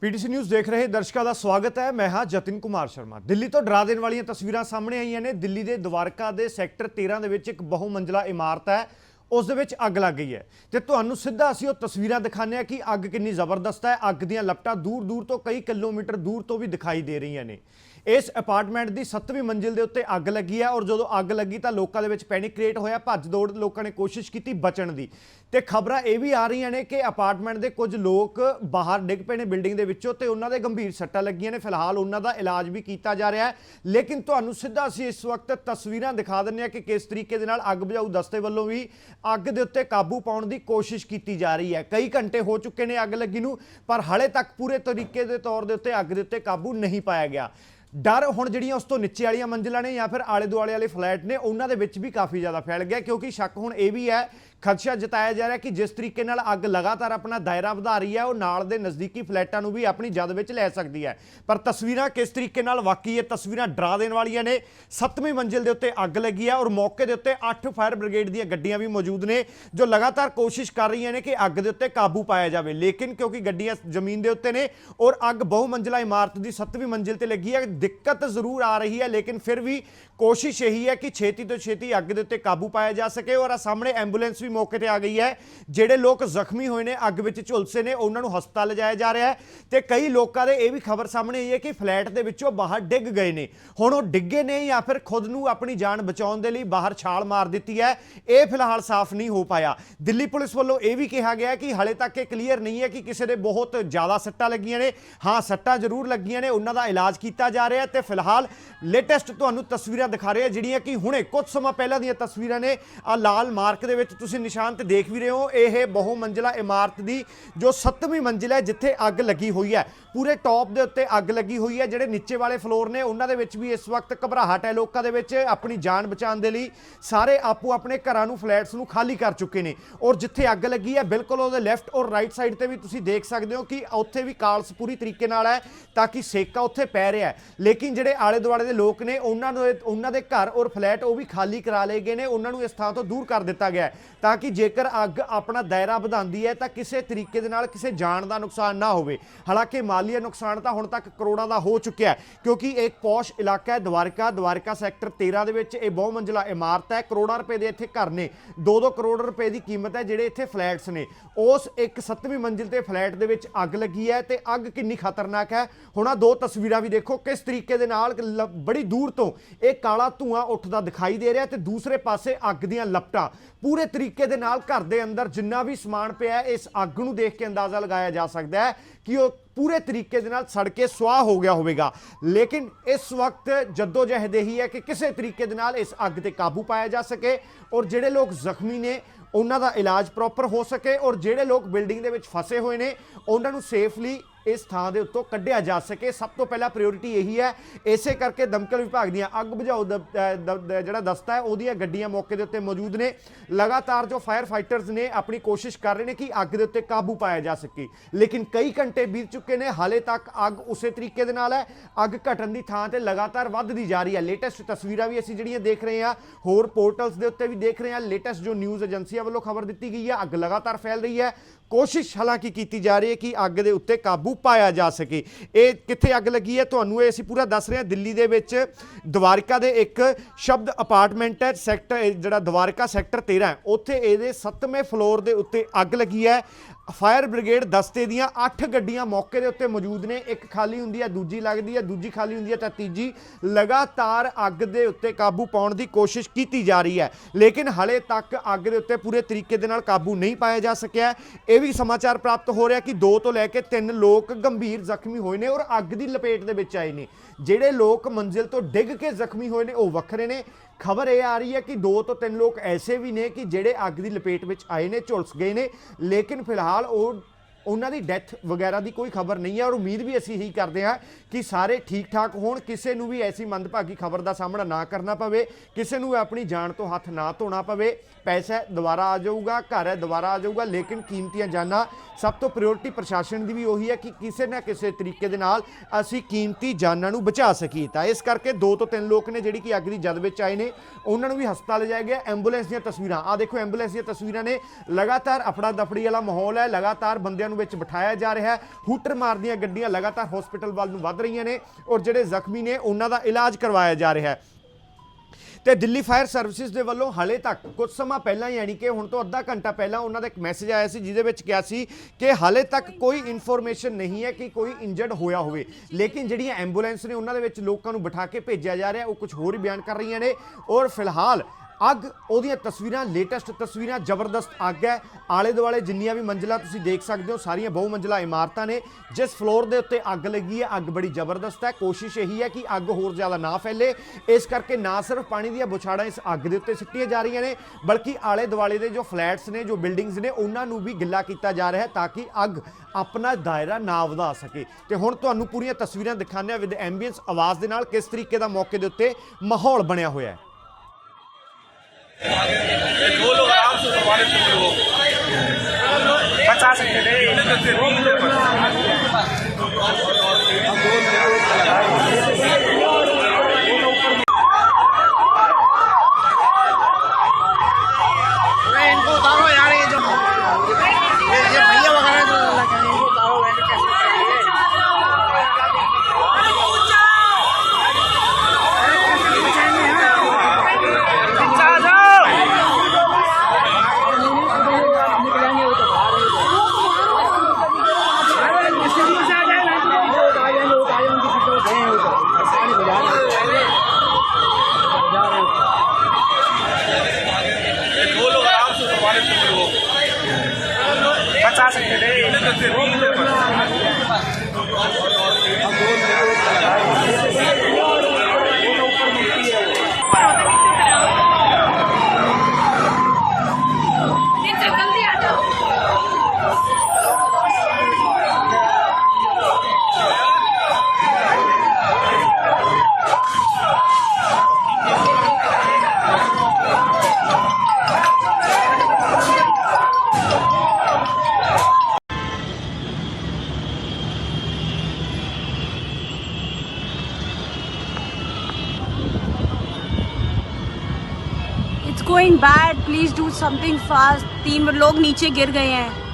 PTC news ਦੇਖ ਰਹੇ ਦਰਸ਼ਕਾਂ ਦਾ ਸਵਾਗਤ ਹੈ। ਮੈਂ ਹਾਂ ਜਤਿਨ ਕੁਮਾਰ ਸ਼ਰਮਾ। ਦਿੱਲੀ ਤੋਂ ਡਰਾ ਦੇਣ ਵਾਲੀਆਂ ਤਸਵੀਰਾਂ ਸਾਹਮਣੇ ਆਈਆਂ ਨੇ। ਦਿੱਲੀ ਦੇ ਦਵਾਰਕਾ ਦੇ ਸੈਕਟਰ 13 ਦੇ ਵਿੱਚ ਇੱਕ ਬਹੁ ਮੰਜ਼ਲਾ ਇਮਾਰਤ ਹੈ। ਉਸ ਦੇ ਵਿੱਚ ਅੱਗ ਲੱਗ ਗਈ ਹੈ। ਤੇ ਤੁਹਾਨੂੰ ਸਿੱਧਾ ਅਸੀਂ ਉਹ ਤਸਵੀਰਾਂ ਦਿਖਾਉਂਦੇ ਹਾਂ ਕਿ ਅੱਗ ਕਿੰਨੀ ਜ਼ਬਰਦਸਤ ਹੈ। ਅੱਗ ਦੀਆਂ ਲਪਟਾਂ ਦੂਰ ਦੂਰ ਤੋਂ ਕਈ ਕਿਲੋਮੀਟਰ ਦੂਰ ਤੋਂ ਵੀ ਦਿਖਾਈ ਦੇ ਰਹੀਆਂ ਨੇ। ਇਸ ਅਪਾਰਟਮੈਂਟ ਦੀ 7ਵੀਂ ਮੰਜ਼ਿਲ ਦੇ ਉੱਤੇ ਅੱਗ ਲੱਗੀ ਹੈ ਔਰ ਜਦੋਂ ਅੱਗ ਲੱਗੀ ਤਾਂ ਲੋਕਾਂ ਦੇ ਵਿੱਚ ਪੈਨਿਕ ਕ੍ਰੀਏਟ ਹੋਇਆ, ਭੱਜ ਦੌੜ ਲੋਕਾਂ ਨੇ ਕੋਸ਼ਿਸ਼ ਕੀਤੀ ਬਚਣ ਦੀ। ਤੇ ਖਬਰਾਂ ਇਹ ਵੀ ਆ ਰਹੀਆਂ ਨੇ ਕਿ ਅਪਾਰਟਮੈਂਟ ਦੇ ਕੁਝ ਲੋਕ ਬਾਹਰ ਡਿੱਗ ਪਏ ਨੇ ਬਿਲਡਿੰਗ ਦੇ ਵਿੱਚੋਂ ਤੇ ਉਹਨਾਂ ਦੇ ਗੰਭੀਰ ਸੱਟਾਂ ਲੱਗੀਆਂ ਨੇ। ਫਿਲਹਾਲ ਉਹਨਾਂ ਦਾ ਇਲਾਜ ਵੀ ਕੀਤਾ ਜਾ ਰਿਹਾ ਹੈ। ਲੇਕਿਨ ਤੁਹਾਨੂੰ ਸਿੱਧਾ ਅਸੀਂ ਇਸ ਵਕਤ ਤਸਵੀਰਾਂ ਦਿਖਾ ਦਿੰਦੇ ਹਾਂ ਕਿ ਕਿਸ ਤਰੀਕੇ ਦੇ ਨਾਲ ਅੱਗ ਬੁਝਾਊ ਦਸਤੇ ਵੱਲੋਂ ਵੀ ਅੱਗ ਦੇ ਉੱਤੇ ਕਾਬੂ ਪਾਉਣ ਦੀ ਕੋਸ਼ਿਸ਼ ਕੀਤੀ ਜਾ ਰਹੀ ਹੈ। ਕਈ ਘੰਟੇ ਹੋ ਚੁੱਕੇ ਨੇ ਅੱਗ ਲੱਗੀ ਨੂੰ, ਪਰ ਹਾਲੇ ਤੱਕ ਪੂਰੇ ਤਰੀਕੇ ਦੇ ਤੌਰ ਦੇ ਉੱਤੇ ਅੱਗ ਦੇ ਉੱਤੇ ਕਾਬੂ ਨਹੀਂ ਪਾਇਆ ਗਿਆ। ਡਰ ਹੁਣ ਜਿਹੜੀਆਂ ਉਸ ਤੋਂ ਨੀਚੇ ਵਾਲੀਆਂ ਮੰਜ਼ਿਲਾਂ ਨੇ ਜਾਂ ਫਿਰ ਆਲੇ ਦੁਆਲੇ ਵਾਲੇ ਫਲੈਟ ਨੇ, ਉਹਨਾਂ ਦੇ ਵਿੱਚ ਵੀ ਕਾਫੀ ਜ਼ਿਆਦਾ ਫੈਲ ਗਿਆ ਕਿਉਂਕਿ ਸ਼ੱਕ ਹੁਣ ਇਹ ਵੀ ਹੈ ਖਦਸ਼ਾ ਜਤਾਇਆ ਜਾ ਰਿਹਾ ਕਿ ਜਿਸ ਤਰੀਕੇ ਨਾਲ ਅੱਗ ਲਗਾਤਾਰ ਆਪਣਾ ਦਾਇਰਾ ਵਧਾ ਰਹੀ ਹੈ, ਉਹ ਨਾਲ ਦੇ ਨਜ਼ਦੀਕੀ ਫਲੈਟਾਂ ਨੂੰ ਵੀ ਆਪਣੀ ਜਦ ਵਿੱਚ ਲੈ ਸਕਦੀ ਹੈ। ਪਰ ਤਸਵੀਰਾਂ ਕਿਸ ਤਰੀਕੇ ਨਾਲ ਵਾਕਈ ਇਹ ਤਸਵੀਰਾਂ ਡਰਾ ਦੇਣ ਵਾਲੀਆਂ ਨੇ। ਸੱਤਵੀਂ ਮੰਜ਼ਿਲ ਦੇ ਉੱਤੇ ਅੱਗ ਲੱਗੀ ਹੈ ਔਰ ਮੌਕੇ ਦੇ ਉੱਤੇ 8 ਫਾਇਰ ਬ੍ਰਿਗੇਡ ਦੀਆਂ ਗੱਡੀਆਂ ਵੀ ਮੌਜੂਦ ਨੇ, ਜੋ ਲਗਾਤਾਰ ਕੋਸ਼ਿਸ਼ ਕਰ ਰਹੀਆਂ ਨੇ ਕਿ ਅੱਗ ਦੇ ਉੱਤੇ ਕਾਬੂ ਪਾਇਆ ਜਾਵੇ। ਲੇਕਿਨ ਕਿਉਂਕਿ ਗੱਡੀਆਂ ਜ਼ਮੀਨ ਦੇ ਉੱਤੇ ਨੇ ਔਰ ਅੱਗ ਬਹੁ ਮੰਜ਼ਿਲਾ ਇਮਾਰਤ ਦੀ 7ਵੀਂ ਮੰਜ਼ਿਲ ਤੇ ਲੱਗੀ ਹੈ, ਦਿੱਕਤ ਜ਼ਰੂਰ ਆ ਰਹੀ ਹੈ, ਲੇਕਿਨ ਫਿਰ ਵੀ ਕੋਸ਼ਿਸ਼ ਇਹੀ ਹੈ ਕਿ ਛੇਤੀ ਤੋਂ ਛੇਤੀ ਅੱਗ ਦੇ ਉੱਤੇ ਕਾਬੂ ਪਾਇਆ ਜਾ ਸਕੇ ਔਰ ਆ ਸਾਹਮਣੇ ਐਂਬੂਲੈਂਸ ਵੀ ਮੌਕੇ ਤੇ ਆ ਗਈ ਹੈ। ਜਿਹੜੇ ਲੋਕ ਜ਼ਖਮੀ ਹੋਏ ਨੇ, ਅੱਗ ਵਿੱਚ ਝੁਲਸੇ ਨੇ, ਉਹਨਾਂ ਨੂੰ ਹਸਪਤਾਲ ਲਿਜਾਇਆ ਜਾ ਰਿਹਾ ਹੈ ਤੇ ਕਈ ਲੋਕਾਂ ਦੇ ਇਹ ਵੀ ਖਬਰ ਸਾਹਮਣੇ ਆਈ ਹੈ ਕਿ ਫਲੈਟ ਦੇ ਵਿੱਚੋਂ ਬਾਹਰ ਡਿੱਗ ਗਏ ਨੇ। ਹੁਣ ਉਹ ਡਿੱਗੇ ਨੇ ਜਾਂ ਫਿਰ ਖੁਦ ਨੂੰ ਆਪਣੀ ਜਾਨ ਬਚਾਉਣ ਦੇ ਲਈ ਬਾਹਰ ਛਾਲ ਮਾਰ ਦਿੱਤੀ ਹੈ, ਇਹ ਫਿਲਹਾਲ ਸਾਫ਼ ਨਹੀਂ ਹੋ ਪਾਇਆ। ਦਿੱਲੀ ਪੁਲਿਸ ਵੱਲੋਂ ਇਹ ਵੀ ਕਿਹਾ ਗਿਆ ਕਿ ਹਲੇ ਤੱਕ ਇਹ ਕਲੀਅਰ ਨਹੀਂ ਹੈ ਕਿ ਕਿਸੇ ਦੇ ਬਹੁਤ ਜ਼ਿਆਦਾ ਸੱਟਾਂ ਲੱਗੀਆਂ ਨੇ। ਹਾਂ, ਸੱਟਾਂ ਜ਼ਰੂਰ ਲੱਗੀਆਂ ਨੇ, ਉਹਨਾਂ ਦਾ ਇਲਾਜ ਕੀਤਾ ਜਾ ਰਿਹਾ ਤੇ ਫਿਲਹਾਲ ਲੇਟੈਸਟ ਤੁਹਾਨੂੰ ਤਸਵੀਰਾਂ ਦਿਖਾ ਰਹੇ ਹਾਂ, ਜਿਹੜੀਆਂ ਕਿ ਹੁਣੇ ਕੁਝ ਸਮਾਂ ਪਹਿਲਾਂ ਦੀਆਂ ਤਸਵੀਰਾਂ ਨੇ। ਆ ਲਾਲ ਮਾਰਕ ਦੇ ਵਿੱਚ ਤੁਸੀਂ ਨਿਸ਼ਾਨ ਤੇ ਦੇਖ ਵੀ ਰਹੇ ਹੋ, ਇਹ ਬਹੁ ਮੰਜ਼ਿਲਾ ਇਮਾਰਤ ਦੀ ਜੋ 7ਵੀਂ ਮੰਜ਼ਿਲ ਹੈ, ਜਿੱਥੇ ਅੱਗ ਲੱਗੀ ਹੋਈ ਹੈ। ਪੂਰੇ ਟੌਪ ਦੇ ਉੱਤੇ ਅੱਗ ਲੱਗੀ ਹੋਈ ਹੈ, ਜਿਹੜੇ ਨੀਚੇ ਵਾਲੇ ਫਲੋਰ ਨੇ, ਉਹਨਾਂ ਦੇ ਵਿੱਚ ਵੀ ਇਸ ਵਕਤ ਘਬਰਾਹਟ ਹੈ ਲੋਕਾਂ ਦੇ ਵਿੱਚ ਆਪਣੀ ਜਾਨ ਬਚਾਉਣ ਦੇ ਲਈ। ਸਾਰੇ ਆਪੋ ਆਪਣੇ ਘਰਾਂ ਨੂੰ, ਫਲੈਟਸ ਨੂੰ ਖਾਲੀ ਕਰ ਚੁੱਕੇ ਨੇ। ਔਰ ਜਿੱਥੇ ਅੱਗ ਲੱਗੀ ਹੈ, ਬਿਲਕੁਲ ਉਹਦੇ ਲੈਫਟ ਔਰ ਰਾਈਟ ਸਾਈਡ ਤੇ ਵੀ ਤੁਸੀਂ ਦੇਖ ਸਕਦੇ ਹੋ ਕਿ ਉੱਥੇ ਵੀ ਕਾਲਸ ਪੂਰੀ ਤਰੀਕੇ ਨਾਲ ਹੈ, ਤਾਂ ਕਿ ਸੇਕਾ ਉੱਥੇ ਪੈ ਰਿਹਾ ਲੇਕਿਨ ਜਿਹੜੇ ਆਲੇ ਦੁਆਲੇ ਦੇ ਲੋਕ ਨੇ, ਉਹਨਾਂ ਨੂੰ ਉਹਨਾਂ ਦੇ ਘਰ ਔਰ ਫਲੈਟ ਉਹ ਵੀ ਖਾਲੀ ਕਰਾ ਲਏ ਗਏ ਨੇ, ਉਹਨਾਂ ਨੂੰ ਇਸ ਥਾਂ ਤੋਂ ਦੂਰ ਕਰ ਦਿੱਤਾ ਗਿਆ ਹੈ। ਤਾਂ ਕਿ ਜੇਕਰ ਅੱਗ ਆਪਣਾ ਦਾਇਰਾ ਵਧਾਉਂਦੀ ਹੈ ਤਾਂ ਕਿਸੇ ਤਰੀਕੇ ਦੇ ਨਾਲ ਕਿਸੇ ਜਾਨ ਦਾ ਨੁਕਸਾਨ ਨਾ ਹੋਵੇ। ਹਾਲਾਂਕਿ ਮਾਲੀਆ ਨੁਕਸਾਨ ਤਾਂ ਹੁਣ ਤੱਕ ਕਰੋੜਾਂ ਦਾ ਹੋ ਚੁੱਕਿਆ ਹੈ, ਕਿਉਂਕਿ ਇਹ ਇੱਕ ਪੌਸ਼ ਇਲਾਕਾ ਹੈ, ਦਵਾਰਕਾ। ਦਵਾਰਕਾ ਸੈਕਟਰ 13 ਦੇ ਵਿੱਚ ਇਹ ਬਹੁ ਮੰਜ਼ਿਲਾ ਇਮਾਰਤ ਹੈ। ਕਰੋੜਾਂ ਰੁਪਏ ਦੇ ਇੱਥੇ ਘਰ ਨੇ। 2-2 ਕਰੋੜ ਰੁਪਏ ਦੀ ਕੀਮਤ ਹੈ ਜਿਹੜੇ ਇੱਥੇ ਫਲੈਟਸ ਨੇ। ਉਸ ਇੱਕ 7ਵੀਂ ਮੰਜ਼ਿਲ ਤੇ ਫਲੈਟ ਦੇ ਵਿੱਚ ਅੱਗ ਲੱਗੀ ਹੈ ਤੇ ਅੱਗ ਕਿੰਨੀ ਖਤਰਨਾਕ ਹੈ। ਹੁਣ ਆਹ ਦੋ ਤਸਵੀਰਾਂ ਵੀ ਦੇਖੋ ਕਿਸ ਤਰੀਕੇ ਦੇ ਨਾਲ ਲ- ਬੜੀ ਦੂਰ ਤੋਂ ਇਹ ਕਾਲਾ ਧੂਆਂ ਉੱਠਦਾ ਦਿਖਾਈ ਦੇ ਰਿਹਾ ਤੇ ਦੂਸਰੇ ਪਾਸੇ ਅੱਗ ਦੀਆਂ ਲਪਟਾਂ। ਪੂਰੇ ਤਰੀਕੇ ਦੇ ਨਾਲ ਘਰ ਦੇ ਅੰਦਰ ਜਿੰਨਾ ਵੀ ਸਮਾਨ ਪਿਆ ਇਸ ਅੱਗ ਨੂੰ ਦੇਖ ਕੇ ਅੰਦਾਜ਼ਾ ਲਗਾਇਆ ਜਾ ਸਕਦਾ ਹੈ ਕਿ ਉਹ ਪੂਰੇ ਤਰੀਕੇ ਦੇ ਨਾਲ ਸੜ ਕੇ ਸੁਆਹ ਹੋ ਗਿਆ ਹੋਵੇਗਾ। ਲੇਕਿਨ ਇਸ ਵਕਤ ਜੱਦੋ ਜਹਿਦ ਇਹੀ ਹੈ ਕਿ ਕਿਸੇ ਤਰੀਕੇ ਦੇ ਨਾਲ ਇਸ ਅੱਗ ਤੇ ਕਾਬੂ ਪਾਇਆ ਜਾ ਸਕੇ ਔਰ ਜਿਹੜੇ ਲੋਕ ਜ਼ਖਮੀ ਨੇ, ਉਹਨਾਂ ਦਾ ਇਲਾਜ ਪ੍ਰੋਪਰ ਹੋ ਸਕੇ ਔਰ ਜਿਹੜੇ ਲੋਕ ਬਿਲਡਿੰਗ ਦੇ ਵਿੱਚ ਫਸੇ ਹੋਏ ਨੇ, ਉਹਨਾਂ ਨੂੰ ਸੇਫਲੀ ਇਸ ਥਾਂ ਦੇ ਉੱਤੋਂ ਕੱਢਿਆ ਜਾ ਸਕੇ। ਸਭ ਤੋਂ ਪਹਿਲਾਂ ਪ੍ਰਾਇੋਰਟੀ ਇਹੀ ਹੈ। ਇਸੇ ਕਰਕੇ ਦਮਕਲ ਵਿਭਾਗ ਦੀਆਂ ਅੱਗ ਬੁਝਾਓ ਦ- ਦ- ਜਿਹੜਾ ਦਸਤਾ ਹੈ, ਉਹਦੀਆਂ ਗੱਡੀਆਂ ਮੌਕੇ ਦੇ ਉੱਤੇ ਮੌਜੂਦ ਨੇ। ਲਗਾਤਾਰ ਜੋ ਫਾਇਰ ਫਾਈਟਰਸ ਨੇ ਆਪਣੀ ਕੋਸ਼ਿਸ਼ ਕਰ ਰਹੇ ਨੇ ਕਿ ਅੱਗ ਦੇ ਉੱਤੇ ਕਾਬੂ ਪਾਇਆ ਜਾ ਸਕੇ। ਲੇਕਿਨ ਕਈ ਘੰਟੇ ਬੀਤ ਚੁੱਕੇ ਨੇ। ਹਾਲੇ ਤੱਕ ਅੱਗ ਉਸੇ ਤਰੀਕੇ ਦੇ ਨਾਲ ਹੈ। ਅੱਗ ਘਟਣ ਦੀ ਥਾਂ ਤੇ ਲਗਾਤਾਰ ਵੱਧਦੀ ਜਾ ਰਹੀ ਹੈ। ਲੇਟੈਸਟ ਤਸਵੀਰਾਂ ਵੀ ਅਸੀਂ ਜਿਹੜੀਆਂ ਦੇਖ ਰਹੇ ਹਾਂ, ਹੋਰ ਪੋਰਟਲਸ ਦੇ ਉੱਤੇ ਵੀ ਦੇਖ ਰਹੇ ਹਾਂ। ਲੇਟੈਸਟ ਜੋ ਨਿਊਜ਼ ਏਜੰਸੀਆਂ ਵੱਲੋਂ ਖਬਰ ਦਿੱਤੀ ਗਈ ਹੈ, ਅੱਗ ਲਗਾਤਾਰ ਫੈਲ ਰਹੀ ਹੈ। ਕੋਸ਼ਿਸ਼ ਹਾਲਾਂਕਿ ਕੀਤੀ ਜਾ ਰਹੀ ਹੈ ਕਿ ਅੱਗ ਦੇ ਉੱਤੇ ਕਾਬੂ ਪਾਇਆ ਜਾ ਸਕੇ। ਇਹ ਕਿੱਥੇ ਅੱਗ ਲੱਗੀ ਹੈ? ਤੁਹਾਨੂੰ ਇਹ ਅਸੀਂ ਪੂਰਾ ਦੱਸ ਰਹੇ ਹਾਂ। ਦਿੱਲੀ ਦੇ ਵਿੱਚ ਦਵਾਰਕਾ ਦੇ ਇੱਕ ਸ਼ਬਦ ਅਪਾਰਟਮੈਂਟ ਹੈ, ਸੈਕਟਰ ਜਿਹੜਾ ਦਵਾਰਕਾ ਸੈਕਟਰ 13 ਹੈ, ਉੱਥੇ ਇਹਦੇ 7ਵੇਂ ਫਲੋਰ ਦੇ ਉੱਤੇ ਅੱਗ ਲੱਗੀ ਹੈ। ਫਾਇਰ ਬ੍ਰਿਗੇਡ ਦਸਤੇ ਦੀਆਂ 8 ਗੱਡੀਆਂ ਮੌਕੇ ਦੇ ਉੱਤੇ ਮੌਜੂਦ ਨੇ। ਇੱਕ ਖਾਲੀ ਹੁੰਦੀ ਹੈ ਦੂਜੀ ਲੱਗਦੀ ਹੈ ਦੂਜੀ ਖਾਲੀ ਹੁੰਦੀ ਹੈ ਤਾਂ ਤੀਜੀ ਲਗਾਤਾਰ ਅੱਗ ਦੇ ਉੱਤੇ ਕਾਬੂ ਪਾਉਣ ਦੀ ਕੋਸ਼ਿਸ਼ ਕੀਤੀ ਜਾ ਰਹੀ ਹੈ। ਲੇਕਿਨ ਹਲੇ ਤੱਕ ਅੱਗ ਦੇ ਉੱਤੇ ਪੂਰੇ ਤਰੀਕੇ ਦੇ ਨਾਲ ਕਾਬੂ ਨਹੀਂ ਪਾਇਆ ਜਾ ਸਕਿਆ ਇਹ ਵੀ ਸਮਾਚਾਰ ਪ੍ਰਾਪਤ ਹੋ ਰਿਹਾ ਕਿ 2 ਤੋਂ ਲੈ ਕੇ 3 ਲੋਕ ਗੰਭੀਰ ਜ਼ਖਮੀ ਹੋਏ ਨੇ ਔਰ ਅੱਗ ਦੀ ਲਪੇਟ ਦੇ ਵਿੱਚ ਆਏ ਨੇ। ਜਿਹੜੇ ਲੋਕ ਮੰਜ਼ਿਲ ਤੋਂ ਡਿੱਗ ਕੇ ਜ਼ਖਮੀ ਹੋਏ ਨੇ, ਉਹ ਵੱਖਰੇ ਨੇ। ਖਬਰ ਇਹ ਆ ਰਹੀ ਹੈ ਕਿ ਦੋ ਤੋਂ ਤਿੰਨ ਲੋਕ ਐਸੇ ਵੀ ਨੇ ਕਿ ਜਿਹੜੇ ਅੱਗ ਦੀ ਲਪੇਟ ਵਿੱਚ ਆਏ ਨੇ, ਝੁਲਸ ਗਏ ਨੇ। ਲੇਕਿਨ ਫਿਲਹਾਲ ਉਹ ਉਹਨਾਂ ਦੀ ਡੈਥ ਵਗੈਰਾ ਦੀ ਕੋਈ ਖਬਰ ਨਹੀਂ ਹੈ ਔਰ ਉਮੀਦ ਵੀ ਅਸੀਂ ਇਹੀ ਕਰਦੇ ਹਾਂ ਕਿ ਸਾਰੇ ਠੀਕ ਠਾਕ ਹੋਣ, ਕਿਸੇ ਨੂੰ ਵੀ ਐਸੀ ਮੰਦਭਾਗੀ ਖਬਰ ਦਾ ਸਾਹਮਣਾ ਨਾ ਕਰਨਾ ਪਵੇ, ਕਿਸੇ ਨੂੰ ਆਪਣੀ ਜਾਨ ਤੋਂ ਹੱਥ ਨਾ ਧੋਣਾ ਪਵੇ। ਪੈਸਾ ਦੁਬਾਰਾ ਆ ਜਾਊਗਾ, ਘਰ ਹੈ ਦੁਬਾਰਾ ਆ ਜਾਊਗਾ, ਲੇਕਿਨ ਕੀਮਤੀਆਂ ਜਾਨਾਂ। ਸਭ ਤੋਂ ਪ੍ਰਾਇੋਰਟੀ ਪ੍ਰਸ਼ਾਸਨ ਦੀ ਵੀ ਉਹੀ ਹੈ ਕਿ ਕਿਸੇ ਨਾ ਕਿਸੇ ਤਰੀਕੇ ਦੇ ਨਾਲ ਅਸੀਂ ਕੀਮਤੀ ਜਾਨਾਂ ਨੂੰ ਬਚਾ ਸਕੀਏ ਤਾਂ ਇਸ ਕਰਕੇ ਦੋ ਤੋਂ ਤਿੰਨ ਲੋਕ ਨੇ ਜਿਹੜੀ ਕਿ ਅੱਗ ਦੀ ਜਦ ਵਿੱਚ ਆਏ ਨੇ, ਉਹਨਾਂ ਨੂੰ ਵੀ ਹਸਪਤਾਲ ਲਿਜਾਇਆ ਗਿਆ। ਐਂਬੂਲੈਂਸ ਦੀਆਂ ਤਸਵੀਰਾਂ ਆ ਦੇਖੋ ਐਂਬੂਲੈਂਸ ਦੀਆਂ ਤਸਵੀਰਾਂ ਨੇ। ਲਗਾਤਾਰ ਅਫੜਾ ਦਫੜੀ ਵਾਲਾ ਮਾਹੌਲ ਹੈ, ਲਗਾਤਾਰ ਬੰਦਿਆਂ ਨੂੰ ਵਿੱਚ ਬਿਠਾਇਆ ਜਾ ਰਿਹਾ ਹੈ। ਹੂਟਰ ਮਾਰਦੀਆਂ ਗੱਡੀਆਂ ਲਗਾਤਾਰ ਹਸਪੀਟਲ ਵੱਲ ਨੂੰ ਵੱਧ ਰਹੀਆਂ ਨੇ ਔਰ ਜਿਹੜੇ ਜ਼ਖਮੀ ਨੇ, ਉਹਨਾਂ ਦਾ ਇਲਾਜ ਕਰਵਾਇਆ ਜਾ ਰਿਹਾ ਹੈ। ਤੇ ਦਿੱਲੀ ਫਾਇਰ ਸਰਵਿਸਿਜ਼ ਦੇ ਵੱਲੋਂ ਹਲੇ ਤੱਕ ਕੁਝ ਸਮਾਂ ਪਹਿਲਾਂ ਯਾਨੀ ਕਿ ਹੁਣ ਤੋਂ ਅੱਧਾ ਘੰਟਾ ਪਹਿਲਾਂ ਉਹਨਾਂ ਦਾ ਇੱਕ ਮੈਸੇਜ ਆਇਆ ਸੀ, ਜਿਹਦੇ ਵਿੱਚ ਕਿਹਾ ਸੀ ਕਿ ਹਲੇ ਤੱਕ ਕੋਈ ਇਨਫੋਰਮੇਸ਼ਨ ਨਹੀਂ ਹੈ ਕਿ ਕੋਈ ਇੰਜਰਡ ਹੋਇਆ ਹੋਵੇ। ਲੇਕਿਨ ਜਿਹੜੀਆਂ ਐਂਬੂਲੈਂਸ ਨੇ, ਉਹਨਾਂ ਦੇ ਵਿੱਚ ਲੋਕਾਂ ਨੂੰ ਬਿਠਾ ਕੇ ਭੇਜਿਆ ਜਾ ਰਿਹਾ, ਉਹ ਕੁਝ ਹੋਰ ਹੀ ਬਿਆਨ ਕਰ ਰਹੀਆਂ ਨੇ। ਔਰ ਫਿਲਹਾਲ ਅੱਗ, ਉਹਦੀਆਂ ਤਸਵੀਰਾਂ ਲੇਟੈਸਟ ਤਸਵੀਰਾਂ, ਜ਼ਬਰਦਸਤ ਅੱਗ ਹੈ। ਆਲੇ ਦੁਆਲੇ ਜਿੰਨੀਆਂ ਵੀ ਮੰਜ਼ਿਲਾਂ ਤੁਸੀਂ ਦੇਖ ਸਕਦੇ ਹੋ, ਸਾਰੀਆਂ ਬਹੁ ਮੰਜ਼ਲਾ ਇਮਾਰਤਾਂ ਨੇ। ਜਿਸ ਫਲੋਰ ਦੇ ਉੱਤੇ ਅੱਗ ਲੱਗੀ ਹੈ, ਅੱਗ ਬੜੀ ਜ਼ਬਰਦਸਤ ਹੈ। ਕੋਸ਼ਿਸ਼ ਇਹੀ ਹੈ ਕਿ ਅੱਗ ਹੋਰ ਜ਼ਿਆਦਾ ਨਾ ਫੈਲੇ। ਇਸ ਕਰਕੇ ਨਾ ਸਿਰਫ ਪਾਣੀ ਦੀਆਂ ਬੁਛਾੜਾਂ ਇਸ ਅੱਗ ਦੇ ਉੱਤੇ ਸਿੱਟੀਆਂ ਜਾ ਰਹੀਆਂ ਨੇ, ਬਲਕਿ ਆਲੇ ਦੁਆਲੇ ਦੇ ਜੋ ਫਲੈਟਸ ਨੇ, ਜੋ ਬਿਲਡਿੰਗਸ ਨੇ, ਉਹਨਾਂ ਨੂੰ ਵੀ ਗਿੱਲਾ ਕੀਤਾ ਜਾ ਰਿਹਾ ਹੈ ਤਾਂ ਕਿ ਅੱਗ ਆਪਣਾ ਦਾਇਰਾ ਨਾ ਵਧਾ ਸਕੇ। ਤੇ ਹੁਣ ਤੁਹਾਨੂੰ ਪੂਰੀਆਂ ਤਸਵੀਰਾਂ ਦਿਖਾਉਂਦੇ ਹਾਂ ਵਿਦ ਐਂਬੀਐਂਸ ਆਵਾਜ਼ ਦੇ ਨਾਲ ਕਿਸ ਤਰੀਕੇ ਦਾ ਮੌਕੇ ਦੇ ਉੱਤੇ ਮਾਹੌਲ ਬਣਿਆ ਹੋਇਆ ਹੈ। दो लोग आराम से संभाले थे लोग बचा सकते थे it's going bad please do something fast तीन लोग नीचे गिर गए हैं